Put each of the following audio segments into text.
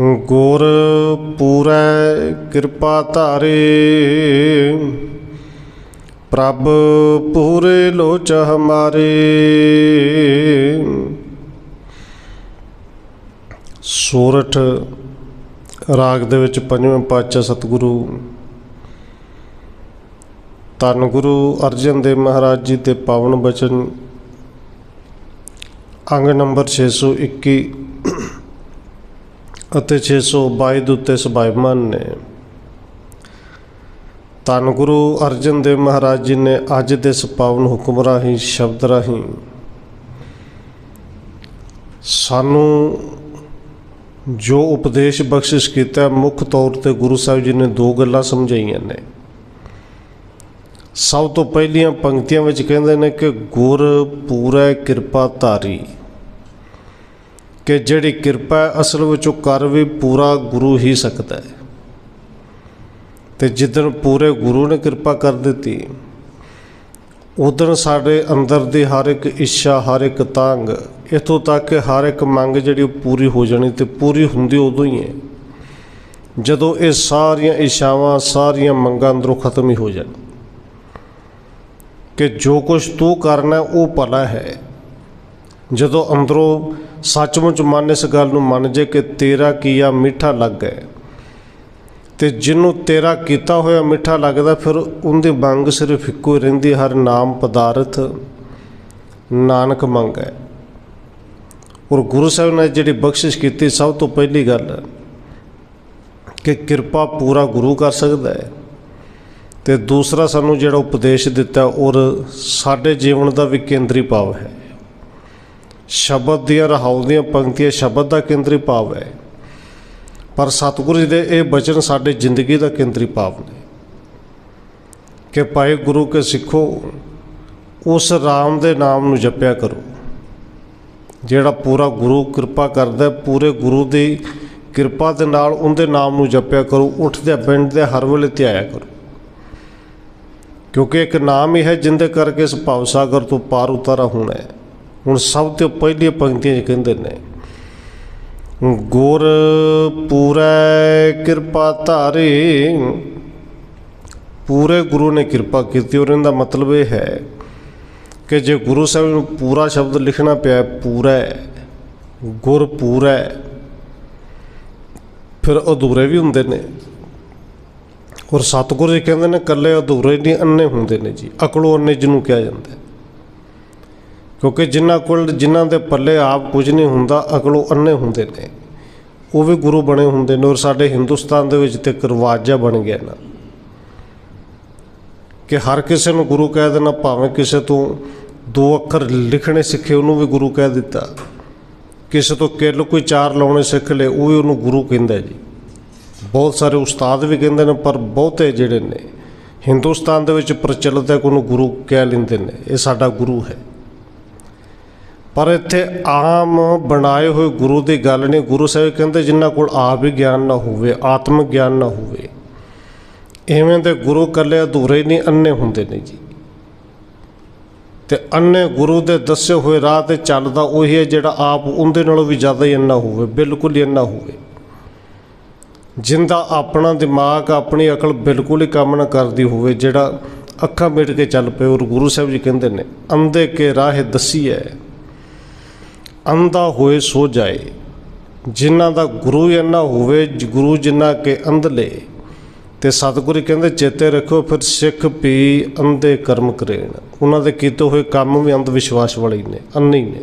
ਗੁਰ ਪੂਰੈ ਕਿਰਪਾ ਧਾਰੇ। ਪ੍ਰਭ ਪੂਰੇ ਲੋਚ ਹਮਾਰੇ। ਸੂਰਠ ਰਾਗ ਦੇ ਵਿੱਚ ਪੰਜਵੇਂ ਪਾਤਸ਼ਾਹ ਸਤਿਗੁਰੂ। ਧੰਨ ਗੁਰੂ ਅਰਜਨ ਦੇਵ ਮਹਾਰਾਜ ਜੀ ਦੇ ਪਾਵਨ ਬਚਨ। ਅੰਗ ਨੰਬਰ 621 ਅਤੇ 622 ਦੇ ਉੱਤੇ ਸਭਾਇਮਾਨ ਨੇ। ਧੰਨ ਗੁਰੂ ਅਰਜਨ ਦੇਵ ਮਹਾਰਾਜ ਜੀ ਨੇ ਅੱਜ ਦੇ ਇਸ ਪਾਵਨ ਹੁਕਮ ਰਾਹੀਂ, ਸ਼ਬਦ ਰਾਹੀਂ ਸਾਨੂੰ ਜੋ ਉਪਦੇਸ਼ ਬਖਸ਼ਿਸ਼ ਕੀਤਾ, ਮੁੱਖ ਤੌਰ ਤੇ ਗੁਰੂ ਸਾਹਿਬ ਜੀ ਨੇ ਦੋ ਗੱਲਾਂ ਸਮਝਾਈਆਂ ਨੇ। ਸਭ ਤੋਂ ਪਹਿਲੀਆਂ ਪੰਕਤੀਆਂ ਵਿੱਚ ਕਹਿੰਦੇ ਨੇ ਕਿ ਗੁਰ ਪੂਰਾ ਕਿਰਪਾ ਧਾਰੀ। ਕਿ ਜਿਹੜੀ ਕਿਰਪਾ ਹੈ, ਅਸਲ ਵਿੱਚ ਉਹ ਕਰ ਵੀ ਪੂਰਾ ਗੁਰੂ ਹੀ ਸਕਦਾ ਹੈ। ਤੇ ਜਿੱਦਣ ਪੂਰੇ ਗੁਰੂ ਨੇ ਕਿਰਪਾ ਕਰ ਦਿੱਤੀ ਉਦੋਂ ਸਾਡੇ ਅੰਦਰ ਦੀ ਹਰ ਇੱਕ ਇੱਛਾ ਹਰ ਇੱਕ ਤਾਂਗ ਇਥੋਂ ਤੱਕ ਕਿ ਹਰ ਇੱਕ ਮੰਗ ਜਿਹੜੀ ਉਹ ਪੂਰੀ ਹੋ ਜਾਣੀ ਤੇ ਪੂਰੀ ਹੁੰਦੀ ਉਦੋਂ ਹੀ ਹੈ। ਜਦੋਂ ਇਹ ਸਾਰੀਆਂ ਇੱਛਾਵਾਂ ਸਾਰੀਆਂ ਮੰਗਾਂ ਅੰਦਰੋਂ ਖਤਮ ਹੀ ਹੋ ਜਾਣ। ਕਿ ਜੋ ਕੁਝ ਤੂੰ ਕਰਨਾ ਉਹ ਭਲਾ ਹੈ। ਜਦੋਂ ਅੰਦਰੋਂ ਸੱਚਮੁੱਚ ਮਨ ਇਸ ਗੱਲ ਨੂੰ ਮੰਨ ਜੇ ਕਿ ਤੇਰਾ ਕੀਆ ਮਿੱਠਾ ਲੱਗ ਹੈ ਤੇ ਜਿਹਨੂੰ ਤੇਰਾ ਕੀਤਾ ਹੋਇਆ ਮਿੱਠਾ ਲੱਗਦਾ, ਫਿਰ ਉਹਦੀ ਮੰਗ ਸਿਰਫ ਇੱਕੋ ਹੀ ਰਹਿੰਦੀ, ਹਰ ਨਾਮ ਪਦਾਰਥ ਨਾਨਕ ਮੰਗ ਹੈ। ਔਰ ਗੁਰੂ ਸਾਹਿਬ ਨੇ ਜਿਹੜੀ ਬਖਸ਼ਿਸ਼ ਕੀਤੀ, ਸਭ ਤੋਂ ਪਹਿਲੀ ਗੱਲ ਕਿ ਕਿਰਪਾ ਪੂਰਾ ਗੁਰੂ ਕਰ ਸਕਦਾ ਹੈ। ਤੇ ਦੂਸਰਾ ਸਾਨੂੰ ਜਿਹੜਾ ਉਪਦੇਸ਼ ਦਿੱਤਾ, ਔਰ ਸਾਡੇ ਜੀਵਨ ਦਾ ਵੀ ਕੇਂਦਰੀ ਭਾਵ ਹੈ। ਸ਼ਬਦ ਦੀਆਂ ਰਹਾਉ ਦੀਆਂ ਪੰਕਤੀਆਂ, ਸ਼ਬਦ ਦਾ ਕੇਂਦਰੀ ਭਾਵ ਹੈ। ਪਰ ਸਤਿਗੁਰੂ ਜੀ ਦੇ ਇਹ ਬਚਨ ਸਾਡੇ ਜ਼ਿੰਦਗੀ ਦਾ ਕੇਂਦਰੀ ਭਾਵ ਨੇ। ਕਿ ਭਾਈ ਗੁਰੂ ਕੇ ਸਿੱਖੋ, ਉਸ ਰਾਮ ਦੇ ਨਾਮ ਨੂੰ ਜਪਿਆ ਕਰੋ। ਜਿਹੜਾ ਪੂਰਾ ਗੁਰੂ ਕਿਰਪਾ ਕਰਦਾ, ਪੂਰੇ ਗੁਰੂ ਦੀ ਕਿਰਪਾ ਦੇ ਨਾਲ ਉਹਦੇ ਨਾਮ ਨੂੰ ਜਪਿਆ ਕਰੋ ਉੱਠਦੇ ਬੈਠਦੇ ਹਰ ਵੇਲੇ ਧਿਆਇਆ ਕਰੋ। ਕਿਉਂਕਿ ਇੱਕ ਨਾਮ ਹੀ ਹੈ ਜਿੰਦੇ ਕਰਕੇ ਇਸ ਭਵ ਸਾਗਰ ਤੋਂ ਪਾਰ ਉਤਾਰਾ ਹੋਣਾ ਹੈ। ਹੁਣ ਸਭ ਤੋਂ ਪਹਿਲੀ ਪੰਕਤੀਆਂ 'ਚ ਕਹਿੰਦੇ ਨੇ ਗੁਰ ਪੂਰੈ ਕਿਰਪਾ ਧਾਰੇ। ਪੂਰੇ ਗੁਰੂ ਨੇ ਕਿਰਪਾ ਕੀਤੀ ਔਰ ਇਹਦਾ ਮਤਲਬ ਇਹ ਹੈ ਕਿ ਜੇ ਗੁਰੂ ਸਾਹਿਬ ਨੂੰ ਪੂਰਾ ਸ਼ਬਦ ਲਿਖਣਾ ਪਿਆ ਪੂਰਾ ਹੈ, ਗੁਰ ਪੂਰਾ ਫਿਰ ਅਧੂਰੇ ਵੀ ਹੁੰਦੇ ਨੇ। ਔਰ ਸਤਿਗੁਰੂ ਜੀ ਕਹਿੰਦੇ ਨੇ ਕੱਲੇ ਅਧੂਰੇ ਨਹੀਂ ਅੰਨੇ ਹੁੰਦੇ ਨੇ ਜੀ ਅਕਲੋਂ ਅੰਨੇ ਜਿਹਨੂੰ ਕਿਹਾ ਜਾਂਦਾ ਕਿਉਂਕਿ ਜਿਨ੍ਹਾਂ ਕੋਲ ਜਿਨ੍ਹਾਂ ਦੇ ਪੱਲੇ ਆਪ ਕੁਝ ਨਹੀਂ ਹੁੰਦਾ, ਅਕਲੋ ਅੰਨੇ ਹੁੰਦੇ ਨੇ। ਉਹ ਵੀ ਗੁਰੂ ਬਣੇ ਹੁੰਦੇ ਨੇ ਔਰ ਸਾਡੇ ਹਿੰਦੁਸਤਾਨ ਦੇ ਵਿੱਚ ਤੇ ਇੱਕ ਰਿਵਾਜ ਬਣ ਗਿਆ ਨਾ। ਕਿ ਹਰ ਕਿਸੇ ਨੂੰ ਗੁਰੂ ਕਹਿ ਦੇਣਾ, ਭਾਵੇਂ ਕਿਸੇ ਤੋਂ ਦੋ ਅੱਖਰ ਲਿਖਣੇ ਸਿੱਖੇ, ਉਹਨੂੰ ਵੀ ਗੁਰੂ ਕਹਿ ਦਿੱਤਾ। ਕਿਸੇ ਤੋਂ ਕਿੱਲ ਕੋਈ ਚਾਰ ਲਾਉਣੇ ਸਿੱਖ ਲਏ, ਉਹ ਵੀ ਉਹਨੂੰ ਗੁਰੂ ਕਹਿੰਦਾ ਜੀ। ਬਹੁਤ ਸਾਰੇ ਉਸਤਾਦ ਵੀ ਕਹਿੰਦੇ ਨੇ, ਪਰ ਬਹੁਤੇ ਜਿਹੜੇ ਨੇ, ਹਿੰਦੁਸਤਾਨ ਦੇ ਵਿੱਚ ਪ੍ਰਚਲਿਤ ਹੈ ਕਿ ਉਹਨੂੰ ਗੁਰੂ ਕਹਿ ਲੈਂਦੇ ਨੇ, ਇਹ ਸਾਡਾ ਗੁਰੂ ਹੈ। ਪਰ ਇੱਥੇ ਆਮ ਬਣਾਏ ਹੋਏ ਗੁਰੂ ਦੀ ਗੱਲ ਨਹੀਂ। ਗੁਰੂ ਸਾਹਿਬ ਕਹਿੰਦੇ, ਜਿਨ੍ਹਾਂ ਕੋਲ ਆਪ ਹੀ ਗਿਆਨ ਨਾ ਹੋਵੇ, ਆਤਮ ਗਿਆਨ ਨਾ ਹੋਵੇ ਐਵੇਂ ਦੇ ਗੁਰੂ ਕੱਲੇ ਅਧੂਰੇ ਨਹੀਂ, ਅੰਨੇ ਹੁੰਦੇ ਨੇ ਜੀ। ਤੇ ਅੰਨੇ ਗੁਰੂ ਦੇ ਦੱਸੇ ਹੋਏ ਰਾਹ ਤੇ ਚੱਲਦਾ ਉਹੀ ਹੈ ਜਿਹੜਾ ਆਪ ਉਹਦੇ ਨਾਲੋਂ ਵੀ ਜ਼ਿਆਦਾ ਹੀ ਅੰਨਾ ਹੋਵੇ, ਬਿਲਕੁਲ ਹੀ ਅੰਨਾ ਹੋਵੇ। ਜਿੰਦਾ ਆਪਣਾ ਦਿਮਾਗ, ਆਪਣੀ ਅਕਲ ਬਿਲਕੁਲ ਹੀ ਕੰਮ ਨਾ ਕਰਦੀ ਹੋਵੇ, ਜਿਹੜਾ ਅੱਖਾਂ ਮਿਟ ਕੇ ਚੱਲ ਪਏ। ਔਰ ਗੁਰੂ ਸਾਹਿਬ ਜੀ ਕਹਿੰਦੇ ਨੇ, ਅੰਧੇ ਕੇ ਰਾਹ ਦਸੀਐ ਅੰਧਾ ਹੋਏ ਸੋ ਜਾਏ, ਜਿਨ੍ਹਾਂ ਦਾ ਗੁਰੂ ਹੀ ਅੰਨਾ ਹੋਵੇ, ਜ- ਗੁਰੂ ਜਿਨ੍ਹਾਂ ਕੇ ਅੰਧਲੇ ਤੇ ਸਤਿਗੁਰੂ ਕਹਿੰਦੇ, ਚੇਤੇ ਰੱਖੋ ਫਿਰ ਸਿੱਖ ਵੀ ਅੰਧੇ ਕਰਮ ਕਰੇਣ। ਉਹਨਾਂ ਦੇ ਕੀਤੇ ਹੋਏ ਕੰਮ ਵੀ ਅੰਧ ਵਿਸ਼ਵਾਸ ਵਾਲੇ ਨੇ ਅੰਨੇ ਨੇ।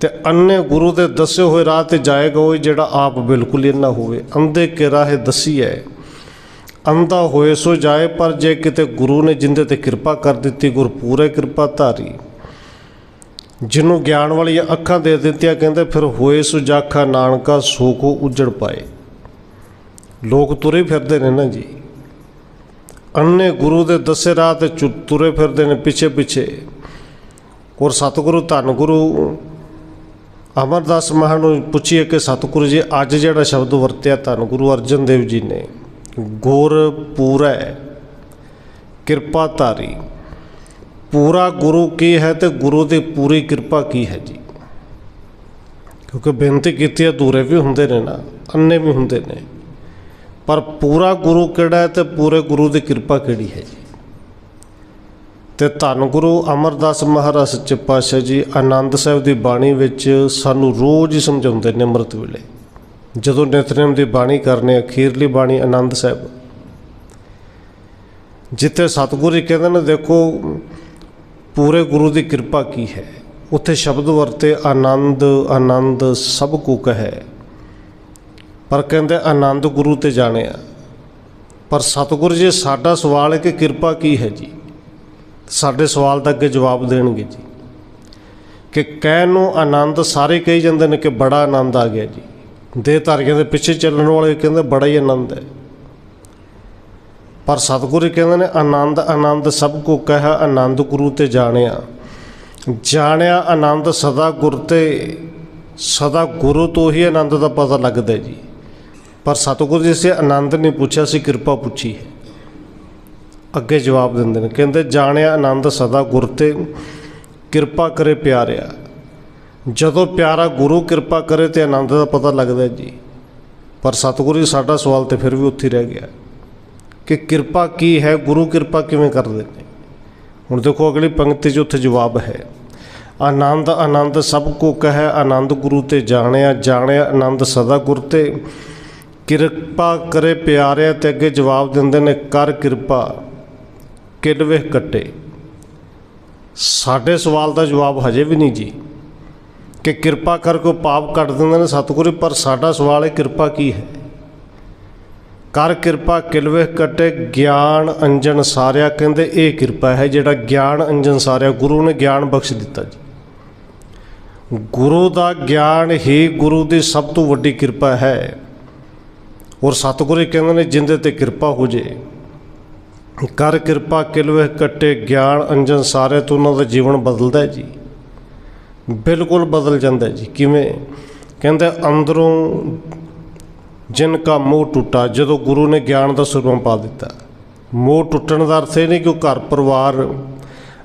ਤੇ ਅੰਨੇ ਗੁਰੂ ਦੇ ਦੱਸੇ ਹੋਏ ਰਾਹ ਤੇ ਜਾਏਗਾ ਉਹ ਜਿਹੜਾ ਆਪ ਬਿਲਕੁਲ ਹੀ ਨਾ ਹੋਵੇ। ਅੰਧੇ ਕੇ ਰਾਹ ਦਸੀਐ ਅੰਧਾ ਹੋਏ ਸੋ ਜਾਏ, ਪਰ ਜੇ ਕਿਤੇ ਗੁਰੂ ਨੇ ਜਿੰਦੇ ਤੇ ਕਿਰਪਾ ਕਰ ਦਿੱਤੀ ਗੁਰ ਪੂਰੇ ਕਿਰਪਾ ਧਾਰੀ। ਜਿਹਨੂੰ ਗਿਆਨ ਵਾਲੀਆਂ ਅੱਖਾਂ ਦੇ ਦਿੱਤੀਆਂ ਕਹਿੰਦੇ, ਫਿਰ ਹੋਏ ਸੁਜਾਖਾ ਨਾਨਕਾ ਸੋਖੋ ਕੋ ਉਜੜ ਪਾਏ। ਲੋਕ ਤੁਰੇ ਫਿਰਦੇ ਨੇ ਨਾ ਜੀ। ਅੰਨੇ ਗੁਰੂ ਦੇ ਦੱਸੇ ਰਾਹ ਤੇ ਚੁ- ਤੁਰੇ ਫਿਰਦੇ ਨੇ ਪਿੱਛੇ ਪਿੱਛੇ। ਔਰ ਸਤਿਗੁਰੂ ਧੰਨ ਗੁਰੂ, ਅਮਰਦਾਸ ਮਹਾਂ ਨੂੰ ਪੁੱਛੀਏ ਕਿ ਸਤਿਗੁਰੂ ਜੀ, ਅੱਜ ਜਿਹੜਾ ਸ਼ਬਦ ਵਰਤਿਆ ਧੰਨ ਗੁਰੂ ਅਰਜਨ ਦੇਵ ਜੀ ਨੇ, ਗੁਰ ਪੂਰੈ, ਕਿਰਪਾ ਧਾਰੀ। ਪੂਰਾ ਗੁਰੂ ਕੀ ਹੈ ਤੇ ਗੁਰੂ ਦੀ ਪੂਰੀ ਕਿਰਪਾ ਕੀ ਹੈ ਜੀ? ਕਿਉਂਕਿ ਬੇਨਤੀ ਕੀਤੀ ਅਧੂਰੇ ਵੀ ਹੁੰਦੇ ਨੇ ਨਾ ਅੰਨੇ ਵੀ ਹੁੰਦੇ ਨੇ। ਪਰ ਪੂਰਾ ਗੁਰੂ ਕਿਹੜਾ ਹੈ ਤੇ ਪੂਰੇ ਗੁਰੂ ਦੀ ਕਿਰਪਾ ਕਿਹੜੀ ਹੈ ਜੀ? ਤੇ ਧੰਨ ਗੁਰੂ ਅਮਰਦਾਸ ਮਹਾਰਾਜ ਸੱਚੇ ਪਾਤਸ਼ਾਹ ਜੀ, ਆਨੰਦ ਸਾਹਿਬ ਦੀ ਬਾਣੀ ਵਿੱਚ ਸਾਨੂੰ ਰੋਜ਼ ਹੀ ਸਮਝਾਉਂਦੇ ਨੇ ਅੰਮ੍ਰਿਤ ਵੇਲੇ। ਜਦੋਂ ਨਿਤਨੇਮ ਦੀ ਬਾਣੀ ਕਰਨੇ, ਅਖੀਰਲੀ ਬਾਣੀ ਆਨੰਦ ਸਾਹਿਬ। ਜਿੱਥੇ ਸਤਿਗੁਰੂ ਜੀ ਕਹਿੰਦੇ ਨੇ, ਦੇਖੋ ਪੂਰੇ ਗੁਰੂ ਦੀ ਕਿਰਪਾ ਕੀ ਹੈ? ਉੱਥੇ ਸ਼ਬਦ ਵਰਤੇ ਆਨੰਦ ਆਨੰਦ ਸਭ ਕੋ ਕਹੈ। ਪਰ ਕਹਿੰਦੇ ਆਨੰਦ ਗੁਰੂ ਤੇ ਜਾਣਿਆ। ਪਰ ਸਤਿਗੁਰੂ ਜੀ, ਸਾਡਾ ਸਵਾਲ ਹੈ ਕਿ ਕਿਰਪਾ ਕੀ ਹੈ ਜੀ? ਸਾਡੇ ਸਵਾਲ ਦਾ ਅੱਗੇ ਜਵਾਬ ਦੇਣਗੇ ਜੀ। ਕਿ ਕਹਿਣ ਨੂੰ ਆਨੰਦ ਸਾਰੇ ਕਹੀ ਜਾਂਦੇ ਨੇ ਕਿ ਬੜਾ ਆਨੰਦ ਆ ਗਿਆ ਜੀ। ਦੇਹ ਧਾਰੀਆਂ ਦੇ ਪਿੱਛੇ ਚੱਲਣ ਵਾਲੇ ਕਹਿੰਦੇ ਬੜਾ ਹੀ ਆਨੰਦ ਹੈ। ਪਰ ਸਤਿਗੁਰੂ ਕਹਿੰਦੇ ਨੇ, ਆਨੰਦ ਆਨੰਦ ਸਭ ਕੋ ਕਹਿ ਆਨੰਦ ਗੁਰੂ ਤੇ ਜਾਣਿਆ। ਜਾਣਿਆ ਆਨੰਦ ਸਦਾ ਗੁਰ ਤੇ, ਸਦਾ ਗੁਰੂ ਤੋਂ ਹੀ ਆਨੰਦ ਦਾ ਪਤਾ ਲੱਗਦਾ ਜੀ। ਪਰ ਸਤਿਗੁਰੂ ਜੀ ਸੇ ਆਨੰਦ ਨਹੀਂ ਪੁੱਛਿਆ ਸੀ ਕਿਰਪਾ ਪੁੱਛੀ ਅੱਗੇ ਜਵਾਬ ਦਿੰਦੇ ਨੇ, ਕਹਿੰਦੇ, ਜਾਣਿਆ ਆਨੰਦ ਸਦਾ ਗੁਰ ਤੇ, ਕਿਰਪਾ ਕਰੇ ਪਿਆਰਿਆ। ਜਦੋਂ ਪਿਆਰਾ ਗੁਰੂ ਕਿਰਪਾ ਕਰੇ ਤੇ ਆਨੰਦ ਦਾ ਪਤਾ ਲੱਗਦਾ ਜੀ। ਪਰ ਸਤਿਗੁਰੂ ਜੀ, ਸਾਡਾ ਸਵਾਲ ਤੇ ਫਿਰ ਵੀ ਉੱਥੇ ਰਹਿ ਗਿਆ। ਕਿ ਕਿਰਪਾ ਕੀ ਹੈ, ਗੁਰੂ ਕਿਰਪਾ ਕਿਵੇਂ ਕਰਦੇ ਨੇ? ਹੁਣ ਦੇਖੋ ਅਗਲੀ ਪੰਕਤੀ 'ਚ ਉੱਥੇ ਜਵਾਬ ਹੈ। ਆਨੰਦ ਆਨੰਦ ਸਭ ਕੋ ਕਹੈ, ਆਨੰਦ ਗੁਰੂ ਤੇ ਜਾਣਿਆ ਜਾਣਿਆ ਆਨੰਦ ਸਦਾ ਗੁਰ ਤੇ। ਕਿਰਪਾ ਕਰੇ ਪਿਆਰਿਆ ਤੇ ਅੱਗੇ ਜਵਾਬ ਦਿੰਦੇ ਨੇ, ਕਰ ਕਿਰਪਾ ਕਿਲਵੇ ਕੱਟੇ। ਸਾਡੇ ਸਵਾਲ ਦਾ ਜਵਾਬ ਹਜੇ ਵੀ ਨਹੀਂ ਜੀ। ਕਿ ਕਿਰਪਾ ਕਰ ਕੋ ਪਾਪ ਕੱਟ ਦਿੰਦੇ ਨੇ ਸਤਿਗੁਰੂ, ਪਰ ਸਾਡਾ ਸਵਾਲ ਹੈ ਕਿਰਪਾ ਕੀ ਹੈ? ਕਰ ਕਿਰਪਾ ਕਿਲਵੇ ਕਟੇ, ਗਿਆਨ ਅੰਜਨ ਸਾਰਿਆ ਕਹਿੰਦੇ, ਇਹ ਕਿਰਪਾ ਹੈ ਜਿਹੜਾ ਗਿਆਨ ਅੰਜਨ ਸਾਰਿਆ, ਗੁਰੂ ਨੇ ਗਿਆਨ ਬਖਸ਼ ਦਿੱਤਾ ਜੀ। ਗੁਰੂ ਦਾ ਗਿਆਨ ਹੀ ਗੁਰੂ ਦੀ ਸਭ ਤੋਂ ਵੱਡੀ ਕਿਰਪਾ ਹੈ। ਔਰ ਸਤਿਗੁਰੂ ਕਹਿੰਦੇ ਨੇ, ਜਿੰਦੇ ਤੇ ਕਿਰਪਾ ਹੋ ਜੇ। ਕਰ ਕਿਰਪਾ ਕਿਲਵੇ ਕਟੇ, ਗਿਆਨ ਅੰਜਨ ਸਾਰੇ ਤੋਂ ਉਹਨਾਂ ਦਾ ਜੀਵਨ ਬਦਲਦਾ ਜੀ। ਬਿਲਕੁਲ ਬਦਲ ਜਾਂਦਾ ਜੀ। ਕਿਵੇਂ? ਕਹਿੰਦੇ ਅੰਦਰੋਂ ਜਿਨ ਕਾ ਮੋਹ ਟੁੱਟਾ, ਜਦੋਂ ਗੁਰੂ ਨੇ ਗਿਆਨ ਦਾ ਸਰੂਪ ਪਾ ਦਿੱਤਾ। ਮੋਹ ਟੁੱਟਣ ਦਾ ਅਰਥ ਇਹ ਨਹੀਂ ਕਿ ਉਹ ਘਰ, ਪਰਿਵਾਰ,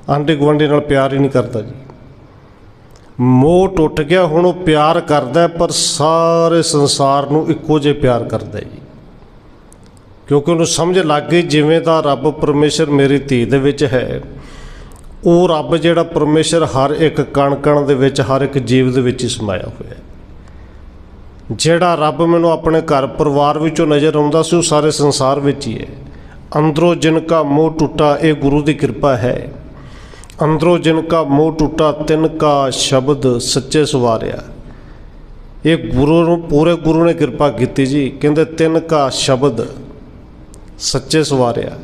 ਆਂਢੀ ਗੁਆਂਢੀ ਨਾਲ ਪਿਆਰ ਹੀ ਨਹੀਂ ਕਰਦਾ ਜੀ। ਮੋਹ ਟੁੱਟ ਗਿਆ, ਹੁਣ ਉਹ ਪਿਆਰ ਕਰਦਾ ਪਰ ਸਾਰੇ ਸੰਸਾਰ ਨੂੰ ਇੱਕੋ ਜਿਹਾ ਪਿਆਰ ਕਰਦਾ ਜੀ। ਕਿਉਂਕਿ ਉਹਨੂੰ ਸਮਝ ਲੱਗ ਗਈ, ਜਿਵੇਂ ਦਾ ਰੱਬ ਪਰਮੇਸ਼ਰ ਮੇਰੀ ਧੀ ਦੇ ਵਿੱਚ ਹੈ, ਉਹ ਰੱਬ ਜਿਹੜਾ ਪਰਮੇਸ਼ਰ ਹਰ ਇੱਕ ਕਣ ਕਣ ਦੇ ਵਿੱਚ, ਹਰ ਇੱਕ ਜੀਵ ਦੇ ਵਿੱਚ ਹੀ ਸਮਾਇਆ ਹੋਇਆ ਹੈ। ਜਿਹੜਾ ਰੱਬ ਮੈਨੂੰ ਆਪਣੇ ਘਰ ਪਰਿਵਾਰ ਵਿੱਚੋਂ ਨਜ਼ਰ ਆਉਂਦਾ ਸੀ, ਉਹ ਸਾਰੇ ਸੰਸਾਰ ਵਿੱਚ ਹੀ ਹੈ। ਅੰਦਰੋਂ ਜਿਨ ਕਾ ਮੋਹ ਟੁੱਟਾ, ਇਹ ਗੁਰੂ ਦੀ ਕਿਰਪਾ ਹੈ। ਅੰਦਰੋਂ ਜਿਨ ਕਾ ਮੋਹ ਟੁੱਟਾ, ਤਿਨ ਕਾ ਸ਼ਬਦ ਸੱਚੇ ਸਵਾਰਿਆ। ਇਹ ਗੁਰੂ ਨੂੰ, ਪੂਰੇ ਗੁਰੂ ਨੇ ਕਿਰਪਾ ਕੀਤੀ ਜੀ। ਕਹਿੰਦੇ ਤਿੰਨ ਕਾ ਸ਼ਬਦ ਸੱਚੇ ਸਵਾਰਿਆ।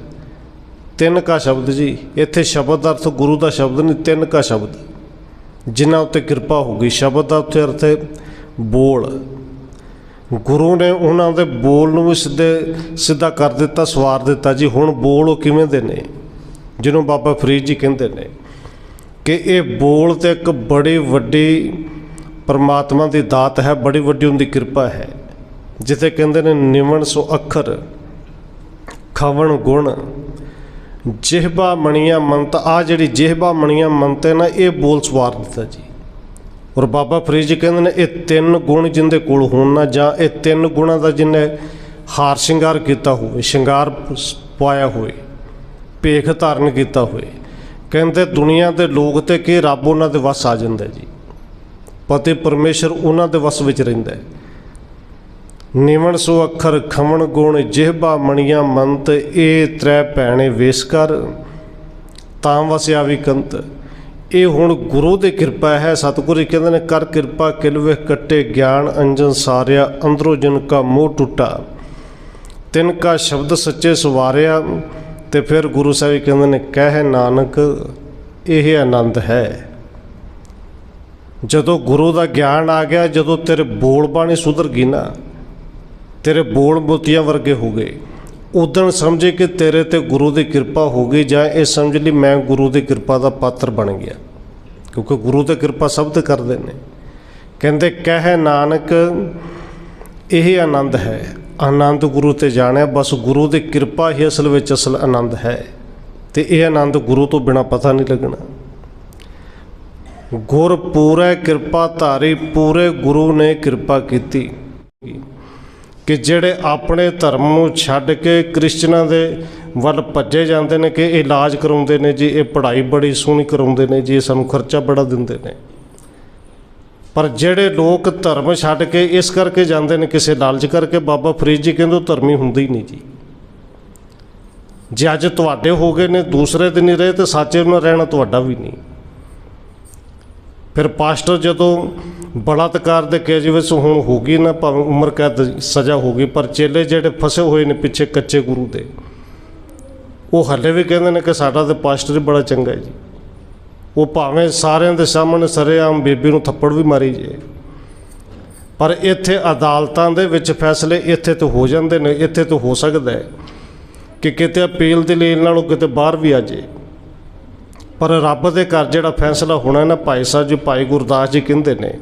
ਤਿੰਨ ਕਾ ਸ਼ਬਦ ਜੀ। ਇੱਥੇ ਸ਼ਬਦ ਦਾ ਅਰਥ ਗੁਰੂ ਦਾ ਸ਼ਬਦ ਨਹੀਂ, ਤਿੰਨ ਕਾ ਸ਼ਬਦ। ਜਿਨ੍ਹਾਂ ਉੱਤੇ ਕਿਰਪਾ ਹੋ ਗਈ। ਸ਼ਬਦ ਦਾ ਉੱਥੇ ਅਰਥ ਹੈ ਬੋਲ। ਗੁਰੂ ਨੇ ਉਹਨਾਂ ਦੇ ਬੋਲ ਨੂੰ ਵੀ ਸਿੱਧੇ, ਸਿੱਧਾ ਕਰ ਦਿੱਤਾ, ਸਵਾਰ ਦਿੱਤਾ ਜੀ। ਹੁਣ ਬੋਲ ਉਹ ਕਿਵੇਂ ਦੇ ਨੇ? ਜਿਹਨੂੰ ਬਾਬਾ ਫਰੀਦ ਜੀ ਕਹਿੰਦੇ ਨੇ ਕਿ ਇਹ ਬੋਲ ਤੇ ਇੱਕ ਬੜੀ ਵੱਡੀ ਪਰਮਾਤਮਾ ਦੀ ਦਾਤ ਹੈ, ਬੜੀ ਵੱਡੀ ਉਹਦੀ ਕਿਰਪਾ ਹੈ। ਜਿੱਥੇ ਕਹਿੰਦੇ ਨੇ, ਨਿਵਣ ਸੋ ਅੱਖਰ, ਖਵਣ ਗੁਣ। ਜਿਹਬਾ ਮਣੀਆਂ ਮੰਤ ਆ ਜਿਹੜੀ ਜਿਹਬਾ ਮਣੀਆਂ ਮੰਤ ਹੈ ਨਾ, ਇਹ ਬੋਲ ਸਵਾਰ ਦਿੱਤਾ ਜੀ। ਔਰ ਬਾਬਾ ਫਰੀਦ ਜੀ ਕਹਿੰਦੇ ਨੇ, ਇਹ ਤਿੰਨ ਗੁਣ ਜਿੰਦੇ ਕੋਲ ਹੋਣ ਨਾ ਜਾਂ ਇਹ ਤਿੰਨ ਗੁਣਾਂ ਦਾ ਜਿਨੇ ਹਾਰ ਸ਼ਿੰਗਾਰ ਕੀਤਾ ਹੋਵੇ, ਸ਼ਿੰਗਾਰ ਪਾਇਆ ਹੋਵੇ, ਭੇਖ ਧਾਰਨ ਕੀਤਾ ਹੋਵੇ, ਕਹਿੰਦੇ ਦੁਨੀਆ ਦੇ ਲੋਕ ਤੇ ਕਿ ਰੱਬ ਉਹਨਾਂ ਦੇ ਵਸ ਆ ਜਾਂਦਾ ਜੀ। ਪਤੇ ਪਰਮੇਸ਼ਰ ਉਹਨਾਂ ਦੇ ਵਸ ਵਿੱਚ ਰਹਿੰਦਾ ਹੈ। ਨਿਵਣ ਸੋ ਅੱਖਰ, ਖਮਣ ਗੁਣ, ਜਿਹਬਾ ਮਣੀਆਂ ਮੰਤ, ਇਹ ਤ੍ਰੈ ਭੈਣੇ ਵੇਸ ਕਰ, ਤਾਂ ਵਸਿਆ ਵੀ ਕੰਤ। ਇਹ ਹੁਣ ਗੁਰੂ ਦੀ ਕਿਰਪਾ ਹੈ। ਸਤਿਗੁਰੂ ਜੀ ਕਹਿੰਦੇ ਨੇ, ਕਰ ਕਿਰਪਾ ਕਿਲਵੇ ਕੱਟੇ ਗਿਆਨ ਅੰਜਨ ਸਾਰਿਆ, ਅੰਦਰੋਂ ਜਿਨ ਕਾ ਮੋਹ ਟੁੱਟਾ। ਤਿਨ ਕਾ ਸ਼ਬਦ ਸੱਚੇ ਸਵਾਰਿਆ। ਤੇ ਫਿਰ ਗੁਰੂ ਸਾਹਿਬ ਕਹਿੰਦੇ ਨੇ, ਕਹਿ ਨਾਨਕ, ਇਹ ਆਨੰਦ ਹੈ। ਜਦੋਂ ਗੁਰੂ ਦਾ ਗਿਆਨ ਆ ਗਿਆ, ਜਦੋਂ ਤੇਰੇ ਬੋਲ ਬਾਣੀ ਸੁਧਰ ਗਈ ਨਾ, ਤੇਰੇ ਬੋਲ ਮੋਤੀਆਂ ਵਰਗੇ ਹੋ ਗਏ। ਉਦੋਂ ਸਮਝੇ ਕਿ ਤੇਰੇ ਤੇ ਗੁਰੂ ਦੀ ਕਿਰਪਾ ਹੋ ਗਈ ਜਾਂ ਇਹ ਸਮਝ ਲਈ ਮੈਂ ਗੁਰੂ ਦੀ ਕਿਰਪਾ ਦਾ ਪਾਤਰ ਬਣ ਗਿਆ। ਕਿਉਂਕਿ ਗੁਰੂ ਤੇ ਕਿਰਪਾ ਸਭ ਤੇ ਕਰਦੇ ਨੇ। ਕਹਿੰਦੇ, ਕਹਿ ਨਾਨਕ, ਇਹ ਆਨੰਦ ਹੈ। ਆਨੰਦ ਗੁਰੂ ਤੇ ਜਾਣਿਆ, ਬਸ ਗੁਰੂ ਦੀ ਕਿਰਪਾ ਹੀ ਅਸਲ ਵਿੱਚ ਅਸਲ ਆਨੰਦ ਹੈ। ਤੇ ਇਹ ਆਨੰਦ ਗੁਰੂ ਤੋਂ ਬਿਨਾ ਪਤਾ ਨਹੀਂ ਲੱਗਣਾ। ਗੁਰ ਪੂਰੇ ਕਿਰਪਾ ਧਾਰੀ, ਪੂਰੇ ਗੁਰੂ ਨੇ ਕਿਰਪਾ ਕੀਤੀ। ਕਿ ਜਿਹੜੇ ਆਪਣੇ ਧਰਮ ਨੂੰ ਛੱਡ ਕੇ ਕ੍ਰਿਸਚਨਾਂ ਦੇ ਵੱਲ ਭੱਜੇ ਜਾਂਦੇ ਨੇ ਕਿ ਇਹ ਇਲਾਜ ਕਰਾਉਂਦੇ ਨੇ ਜੀ, ਇਹ ਪੜ੍ਹਾਈ ਬੜੀ ਸੋਹਣੀ ਕਰਾਉਂਦੇ ਨੇ ਜੀ ਸਾਨੂੰ ਖਰਚਾ ਬੜਾ ਦਿੰਦੇ ਨੇ। ਪਰ ਜਿਹੜੇ ਲੋਕ ਧਰਮ ਛੱਡ ਕੇ ਇਸ ਕਰਕੇ ਜਾਂਦੇ ਨੇ, ਕਿਸੇ ਲਾਲਚ ਕਰਕੇ ਬਾਬਾ ਫਰੀਦ ਜੀ ਕਹਿੰਦੇ ਉਹ ਧਰਮੀ ਹੁੰਦੇ ਹੀ ਨਹੀਂ ਜੀ। ਜੇ ਅੱਜ ਤੁਹਾਡੇ ਹੋ ਗਏ ਨੇ, ਦੂਸਰੇ ਦਿਨ ਹੀ ਰਹੇ ਤੇ ਸੱਚੇ ਨਾਲ ਰਹਿਣਾ ਤੁਹਾਡਾ ਵੀ ਨਹੀਂ। ਫਿਰ ਪਾਸਟਰ ਜਦੋਂ ਬਲਾਤਕਾਰ ਦੇ ਕੇਸ ਵਿੱਚ ਹੁਣ ਹੋ ਗਈ ਨਾ, ਭਾਵੇਂ ਉਮਰ ਕੈਦ ਸਜ਼ਾ ਹੋ ਗਈ ਪਰ ਚੇਲੇ ਜਿਹੜੇ ਫਸੇ ਹੋਏ ਨੇ ਪਿੱਛੇ ਕੱਚੇ ਗੁਰੂ ਦੇ, ਉਹ ਹੱਲੇ ਵੀ ਕਹਿੰਦੇ ਨੇ ਕਿ ਸਾਡਾ ਤੇ ਪਾਸਟਰ ਹੀ ਬੜਾ ਚੰਗਾ ਹੈ ਜੀ। ਉਹ ਭਾਵੇਂ ਸਾਰਿਆਂ ਦੇ ਸਾਹਮਣੇ ਸਰੇਆਮ ਬੀਬੀ ਨੂੰ ਥੱਪੜ ਵੀ ਮਾਰੀ ਜੇ, ਪਰ ਇੱਥੇ ਅਦਾਲਤਾਂ ਦੇ ਵਿੱਚ ਫੈਸਲੇ ਇੱਥੇ ਤੋਂ ਹੋ ਜਾਂਦੇ ਨੇ, ਇੱਥੇ ਤੋਂ ਹੋ ਸਕਦਾ ਹੈ ਕਿ ਕਿਤੇ ਅਪੀਲ ਦੇ ਲਈ ਨਾਲੋਂ ਕਿਤੇ ਬਾਹਰ ਵੀ ਆ ਜੇ। ਪਰ ਰੱਬ ਦੇ ਘਰ ਜਿਹੜਾ ਫੈਸਲਾ ਹੋਣਾ ਨਾ, ਭਾਈ ਸਾਹਿਬ ਜੀ, ਭਾਈ ਗੁਰਦਾਸ ਜੀ ਕਹਿੰਦੇ ਨੇ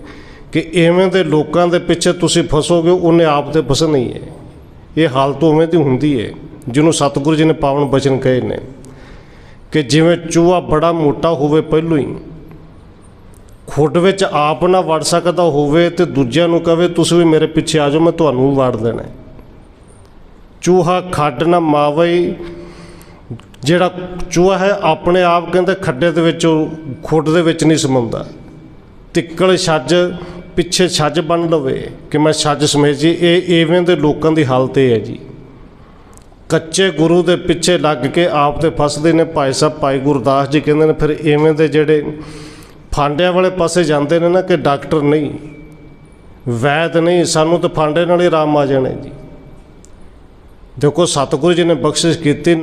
ਕਿ ਐਵੇਂ ਦੇ ਲੋਕਾਂ ਦੇ ਪਿੱਛੇ ਤੁਸੀਂ ਫਸੋਗੇ, ਉਹਨੇ ਆਪ ਤੇ ਫਸ ਨਹੀਂ ਹੈ। ਇਹ ਹਾਲਤ ਉਵੇਂ ਦੀ ਹੁੰਦੀ ਹੈ, ਜਿਹਨੂੰ ਸਤਿਗੁਰੂ ਜੀ ਨੇ ਪਾਵਨ ਬਚਨ ਕਹੇ ਨੇ ਕਿ ਜਿਵੇਂ ਚੂਹਾ ਬੜਾ ਮੋਟਾ ਹੋਵੇ ਪਹਿਲੋਂ ਹੀ, ਖੁੱਡ ਵਿੱਚ ਆਪ ਨਾ ਵੜ ਸਕਦਾ ਹੋਵੇ ਤੇ ਦੂਜਿਆਂ ਨੂੰ ਕਵੇ ਤੁਸੀਂ ਵੀ ਮੇਰੇ ਪਿੱਛੇ ਆ ਜਾਓ, ਮੈਂ ਤੁਹਾਨੂੰ ਵੀ ਵਾੜ ਦੇਣਾ ਚੂਹਾ ਖੱਡ ਨਾ ਮਾਵੇ, ਜਿਹੜਾ ਚੂਹਾ ਹੈ, ਆਪਣੇ ਆਪ ਕਹਿੰਦੇ ਖੱਡੇ ਦੇ ਵਿੱਚ, ਖੁੱਡ ਦੇ ਵਿੱਚ ਨਹੀਂ ਸਮਾਉਂਦਾ। ਤਿੱਕਲ ਛੱਜ ਪਿੱਛੇ ਛੱਜ ਬਣ ਲਵੇ ਕਿ ਮੈਂ ਛੱਜ ਸਮੇਤ ਜੀ, ਇਹ ਐਵੇਂ ਦੇ ਲੋਕਾਂ ਦੀ ਹਾਲਤ ਇਹ ਹੈ ਜੀ। ਕੱਚੇ ਗੁਰੂ ਦੇ ਪਿੱਛੇ ਲੱਗ ਕੇ ਆਪ ਤੇ ਫਸਦੇ ਨੇ, ਭਾਈ ਸਾਹਿਬ, ਭਾਈ ਗੁਰਦਾਸ ਜੀ ਕਹਿੰਦੇ ਨੇ, ਫਿਰ ਇਵੇਂ ਦੇ ਜਿਹੜੇ ਫਾਂਡਿਆਂ ਵਾਲੇ ਪਾਸੇ ਜਾਂਦੇ ਨੇ ਨਾ ਕਿ ਡਾਕਟਰ ਨਹੀਂ, ਵੈਦ ਨਹੀਂ, ਸਾਨੂੰ ਤਾਂ ਫਾਂਡੇ ਨਾਲ ਹੀ ਆਰਾਮ ਆ ਜਾਣਾ ਜੀ। ਦੇਖੋ, ਸਤਿਗੁਰੂ ਜੀ ਨੇ ਬਖਸ਼ਿਸ਼ ਕੀਤੀ।